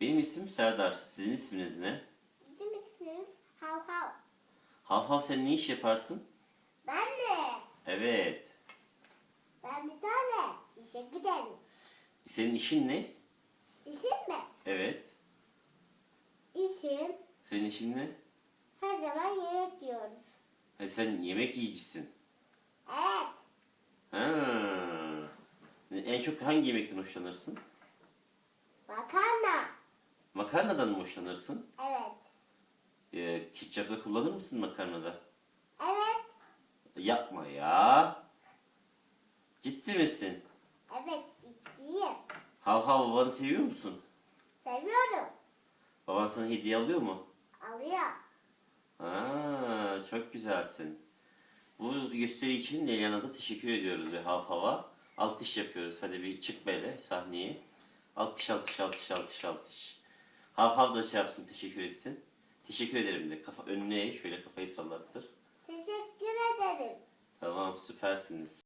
Benim ismim Serdar. Sizin isminiz ne? Bizim ismimiz Hav Hav. Hav hav sen ne iş yaparsın? Ben de. Evet. Ben bir tane işe giderim. Senin işin ne? İşim mi? Evet. İşim Senin işin ne? her zaman yemek yiyoruz. Ha, sen yemek yiyicisin. Evet. Ha. En çok hangi yemekten hoşlanırsın? Makarna. Makarnadan mı hoşlanırsın? Evet. Ee, ketçapta kullanır mısın makarnada? Evet. Yapma ya. Ciddi misin? Evet ciddiyim. Hav hav babanı seviyor musun? Seviyorum. Baban sana hediye alıyor mu? Alıyor. Aa, çok güzelsin. Bu gösteri için Leyla Naz'a teşekkür ediyoruz ve hav hava. Alkış yapıyoruz. Hadi bir çık böyle sahneye. Alkış alkış alkış alkış alkış. Hav hav da şey yapsın teşekkür etsin. Teşekkür ederim de kafa önüne eğ, şöyle kafayı sallattır. Teşekkür ederim. Tamam süpersiniz.